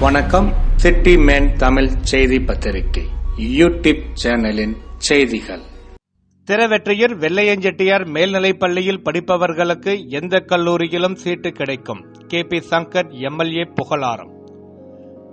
வணக்கம். City man Tamil செய்தி பத்திரிகை. யூடியூப் சேனலின் செய்திகள். திருவெற்றியூர் வெள்ளையஞ்செட்டியார் மேல்நிலைப் பள்ளியில் படிப்பவர்களுக்கு எந்த கல்லூரியிலும் சீட்டு கிடைக்கும். கே. பி. சங்கர் எம்எல்ஏ புகழாரம்.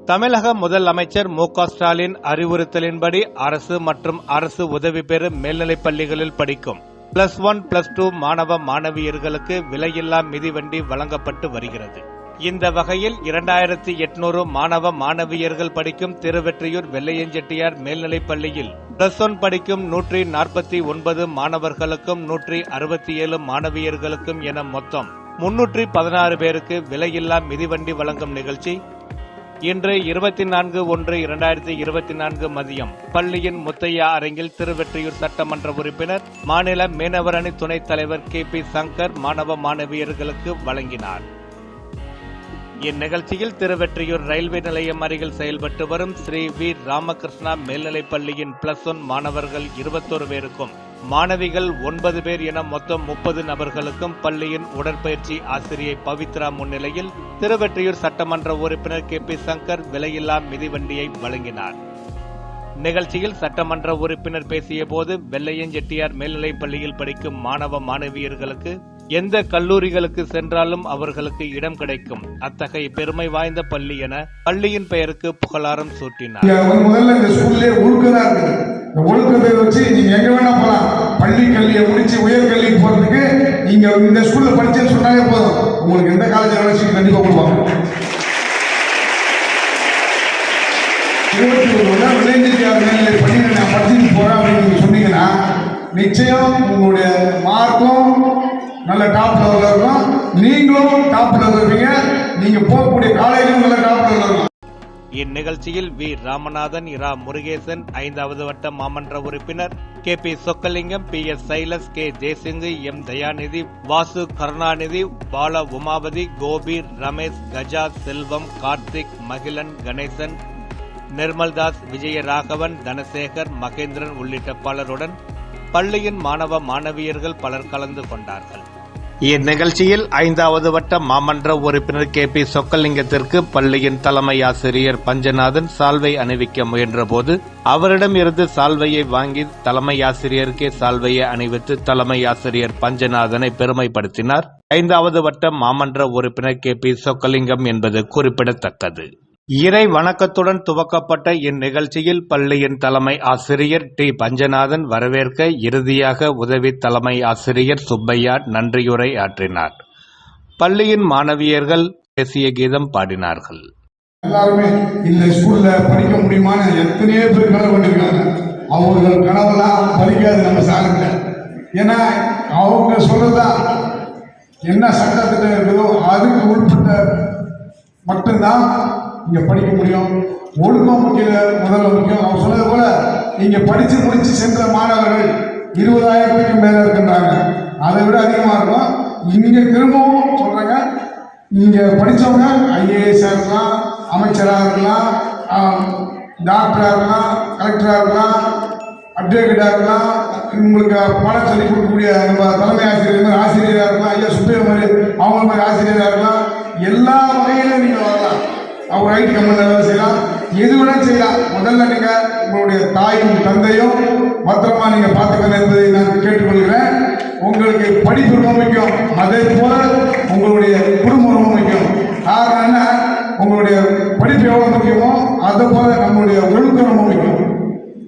தமிழக முதல் அமைச்சர் மு. க. ஸ்டாலின் அறிவுறுத்தலின்படி அரசு மற்றும் அரசு உதவி பெறும் மேல்நிலைப் பள்ளிகளில் படிக்கும். பிளஸ் ஒன் பிளஸ் டூ மாணவ மாணவியர்களுக்கு விலையில்லா மிதிவண்டி வழங்கப்பட்டு வருகிறது. இந்த வகையில் இரண்டாயிரத்தி எட்நூறு மாணவ மாணவியர்கள் படிக்கும் திருவெற்றியூர் வெள்ளையஞ்செட்டியார் மேல்நிலைப் பள்ளியில் பிளஸ் ஒன் படிக்கும் நூற்றி நாற்பத்தி ஒன்பது மாணவர்களுக்கும் நூற்றி அறுபத்தி ஏழு மாணவியர்களுக்கும் என மொத்தம் முன்னூற்றி பதினாறு பேருக்கு விலையில்லா மிதிவண்டி வழங்கும் நிகழ்ச்சி. இன்று இருபத்தி நான்கு ஒன்று இரண்டாயிரத்தி இருபத்தி நான்கு மதியம் பள்ளியின் முத்தையா அரங்கில் திருவெற்றியூர் சட்டமன்ற உறுப்பினர் மாநில மீனவரணி துணைத் தலைவர் கே பி சங்கர் மாணவ மாணவியர்களுக்கு வழங்கினார். இந்நிகழ்ச்சியில் திருவெற்றியூர் ரயில்வே நிலையம் அருகில் செயல்பட்டு வரும் ஸ்ரீ வி. ராமகிருஷ்ணா மேல்நிலைப் பள்ளியின் பிளஸ் ஒன் மாணவர்கள் இருபத்தோரு பேருக்கும் மாணவிகள் ஒன்பது பேர் என மொத்தம் முப்பது நபர்களுக்கும் பள்ளியின் உடற்பயிற்சி ஆசிரியை பவித்ரா முன்னிலையில் திருவெற்றியூர் சட்டமன்ற உறுப்பினர் கே. பி. சங்கர் விலையில்லா மிதிவண்டியை வழங்கினார். நிகழ்ச்சியில் சட்டமன்ற உறுப்பினர் பேசிய போது வெள்ளையஞ்செட்டியார் மேல்நிலைப் பள்ளியில் படிக்கும் மாணவ மாணவியர்களுக்கு எந்த கல்லூரிகளுக்கு சென்றாலும் அவர்களுக்கு இடம் கிடைக்கும். அத்தகைய பெருமை வாய்ந்த பள்ளி என பள்ளியின் பெயருக்கு புகழாரம் சூட்டினார். முதல்ல இந்த ஸ்கூல்லே ஒழுக்கதா இருக்கு இந்த ஒழுக்கத்தை வச்சு நீங்க எங்க வேணா போலாம். பள்ளி கல்வியை முடிச்சு உயர் போறதுக்கு நீங்க இந்த ஸ்கூல்ல படிச்சேன்னு சொன்னாலே போதும். உங்களுக்கு எந்த காலேஜ் வேலை கண்டிப்பா கொடுப்பாங்க. இருபத்தி ஒரு மேல்நிலை நான் படிச்சுட்டு போறேன் அப்படின்னு சொன்னீங்கன்னா நிச்சயம் உங்களுடைய மார்க்கும் நல்ல டாப் லெவலில் இருக்கும் நீங்களும் டாப் லெவலில் இருப்பீங்க நீங்க போகக்கூடிய காலேஜும் நல்ல டாப் லெவலில் இருக்கும் இந்நிகழ்ச்சியில் வி. ராமநாதன் இரா. முருகேசன் ஐந்தாவது வட்ட மாமன்ற உறுப்பினர் K. P. Chockalingam P. S. Silas K. Jayasingh M. Dayanidhi Vasu Karunanidhi Bala Umapathi Gopi Ramesh Gaja Selvam Karthik Magizhan Ganesan Nirmaldas Vijayaraghavan Dhanasekar Mahendran உள்ளிட்ட பலருடன் பள்ளியின் மாணவ மாணவியர்கள் பலர் கலந்து கொண்டார்கள். இந்நிகழ்ச்சியில் ஐந்தாவது வட்ட மாமன்ற உறுப்பினர் கே பி சொக்கலிங்கத்திற்கு பள்ளியின் தலைமை ஆசிரியர் பஞ்சநாதன் சால்வை அணிவிக்க முயன்றபோது அவரிடம் இருந்து சால்வையை வாங்கி தலைமை ஆசிரியருக்கே சால்வையை அணிவித்து தலைமை ஆசிரியர் பஞ்சநாதனை பெருமைப்படுத்தினார். ஐந்தாவது வட்ட மாமன்ற உறுப்பினர் கே பி சொக்கலிங்கம் என்பது குறிப்பிடத்தக்கது. இறை வணக்கத்துடன் துவக்கப்பட்ட இந்நிகழ்ச்சியில் பள்ளியின் தலைமை ஆசிரியர் டி. பஞ்சநாதன் வரவேற்க இறுதியாக உதவி தலைமை ஆசிரியர் சுப்பையா நன்றியுரை ஆற்றினார். பள்ளியின் மாணவியர்கள் தேசிய கீதம் பாடினார்கள். எல்லாருமே இந்த ஸ்கூல்ல படிக்க முடியுமான எத்தனையோ பேர் கனவு கொண்டிருக்காங்க அவர்கள் கனவுலாம் படிக்காது நம்ம சாருங்க ஏன்னா அவங்க சொல்றதுதான் என்ன சட்டத்திட்டம் இருக்குதோ அதுக்கு உட்பட்ட மட்டும்தான் நீங்கள் படிக்க முடியும். ஒழுக்கம் முக்கிய முதல்ல முக்கியம். அவங்க சொன்னது போல நீங்க படிச்சு முடிச்சு சென்ற மாணவர்கள் இருபதாயிரம் ரூபாய்க்கு மேல இருக்கின்றாங்க. அதை விட அதிகமா இருக்கும். இங்க திரும்பவும் சொல்றாங்க நீங்கள் படிச்சவங்க ஐஏஎஸ் இருக்கலாம் அமைச்சராக இருக்கலாம் டாக்டராக இருக்கலாம் கலெக்டராக இருக்கலாம் அட்வொகேட்டாக இருக்கலாம் உங்களுக்கு பாடம் சொல்லிக் கொடுக்கக்கூடிய நம்ம தலைமை ஆசிரியர் மாதிரி ஆசிரியராக இருக்கலாம் ஐயா சுப்பையா அவங்க மாதிரி ஆசிரியராக இருக்கலாம். எல்லா வகையிலும் நீங்கள் வரலாம் அவங்க ஐடி கம்பெனியில் வேலை செய்யலாம். எது வேணாலும் செய்யலாம். முதல்ல நீங்கள் உங்களுடைய தாயும் தந்தையும் பத்திரமா நீங்கள் பார்த்துக்கணும் என்பதை நான் கேட்டுக்கொள்கிறேன். உங்களுக்கு படிப்பு ரொம்ப முக்கியம். அதே போல உங்களுடைய குடும்பம் ரொம்ப முக்கியம். காரணம் உங்களுடைய படிப்பு எவ்வளோ முக்கியமோ அதை போல நம்மளுடைய ஒழுக்கம் ரொம்ப முக்கியம்.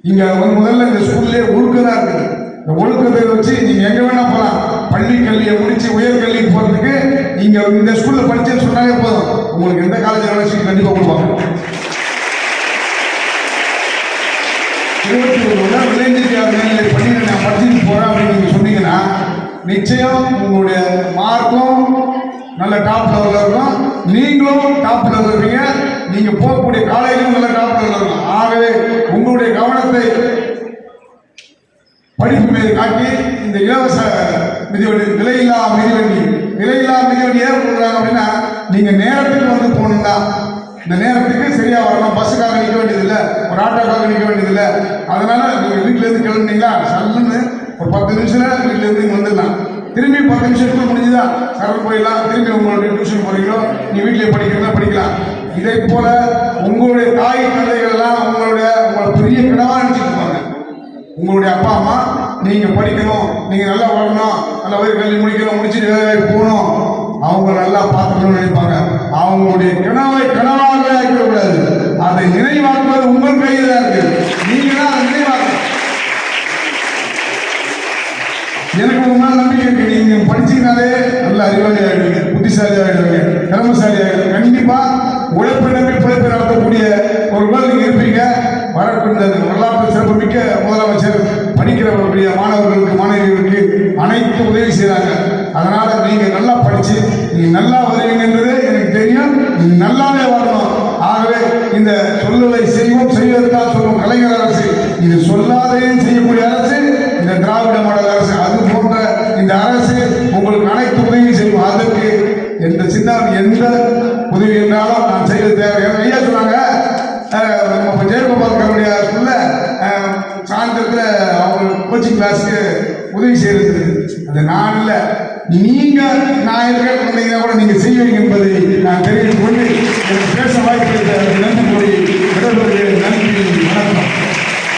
இங்கே முதல்ல இந்த ஸ்கூல்லே ஒழுக்கம் தான் இருக்குது. இந்த ஒழுக்கத்தை வச்சு நீங்கள் எங்கே வேணால் போகலாம் பள்ளி கல்வியை முடித்து உயர் போகிறதுக்கு நீங்கள் இந்த ஸ்கூல் உங்களுக்கு எந்த காலேஜ் வேலை கண்டிப்பாக கொடுப்பாங்க. இருபத்தி ஒரு வருடம் விளையாட்டு மேல்நிலை பள்ளி நான் படிச்சுட்டு போறேன் அப்படின்னு நீங்க சொன்னீங்கன்னா நிச்சயம் உங்களுடைய மார்க்கும் நல்ல டாப் லெவலில் இருக்கும். நீங்களும் டாப் லெவலில் இருப்பீங்க. நீங்கள் போகக்கூடிய காலேஜும் நல்ல டாப் லெவலில் இருக்கும். ஆகவே உங்களுடைய கவனத்தை படிப்பு மீது காட்டி இந்த இலவச மிதிவண்டி விலையில்லா மிதிவண்டி விலையில்லா மிதிவண்டி ஏன் கொடுக்குறாங்க அப்படின்னா நீங்க நேரத்துக்கு வந்து போகணும்னா இந்த நேரத்துக்கு சரியா வரணும். பஸ்ஸுக்காக நிற்க வேண்டியதில்லை. ஒரு ஆட்டோக்காக நிற்க வேண்டியதில்லை. அதனால நீங்கள் வீட்டுல இருந்து கிளம்புனீங்களா சல்லுன்னு ஒரு பத்து நிமிஷம் வீட்டுல இருந்து வந்துடலாம். திரும்பி பத்து நிமிஷத்துக்கு முடிஞ்சுதா? சரண் போயிடலாம். திரும்பி உங்களுடைய டியூஷன் போறீங்களோ? நீ வீட்டிலே படிக்கிறதா படிக்கலாம். இதே போல உங்களுடைய தாய் தந்தைகள் எல்லாம் உங்களுடைய உங்களை பெரிய கிடவா நினைச்சிட்டு உங்களுடைய அப்பா அம்மா நீங்க படிக்கணும். நீங்க நல்லா வளரணும் நல்ல உயர் கல்வி முடிக்கணும். முடிச்சுட்டு வேலை போகணும். அவங்க நல்லா பார்த்துக்கணும்னு நினைப்பாங்க. அவங்களுடைய கனவை கனவாக இருக்கக்கூடாது அதை நினைவாக்குவது உங்கள் கையில் தான் இருக்கு. நீங்க தான் அதை எனக்கு உங்க நம்பிக்கை இருக்கு. நீங்க படிச்சீங்கனாலே நல்ல அறிவாளி ஆகிடுவீங்க புத்திசாலி ஆகிடுவீங்க திறமசாலி ஆகிடுவீங்க கண்டிப்பா உழைப்பை நம்பி பிழைப்பை நடத்தக்கூடிய ஒரு வேலை நீங்க இருப்பீங்க. வரக்கூடிய வரலாற்று சிறப்புமிக்க முதலமைச்சர் படிக்கிறவர்களுடைய மாணவர்களுக்கு மாணவிகளுக்கு அனைத்து உதவி செய்கிறாங்க அதனால நீங்க நல்லா படிச்சு நீ நல்லா வருவீங்கன்றது எனக்கு தெரியும். நீ நல்லாவே வரணும். ஆகவே இந்த சொல்லலை செய்வோம் செய்வதற்காக சொல்லும் கலைஞர் அரசு. இது சொல்லாதையும் செய்யக்கூடிய அரசு இந்த திராவிட மாடல் அரசு. அது போன்ற இந்த அரசு உங்களுக்கு அனைத்து உதவி செய்யும். அதற்கு எந்த சின்ன எந்த உதவி என்றாலும் நான் செய்வது தேவை. ஐயா சொன்னாங்க அஹ், ஜெயகோபால் கருடைய ஸ்கூல்ல சாயந்தரத்தில் அவங்க கோச்சிங் கிளாஸுக்கு உதவி செய்யறது அது நான் இல்லை. நீங்க நான் இருக்கிற வந்தீங்கன்னா கூட நீங்க செய்வீங்க என்பதை நான் தெரிவித்துக் கொண்டு எனக்கு பேச வாய்ப்பு நன்றி கூறி நன்றி.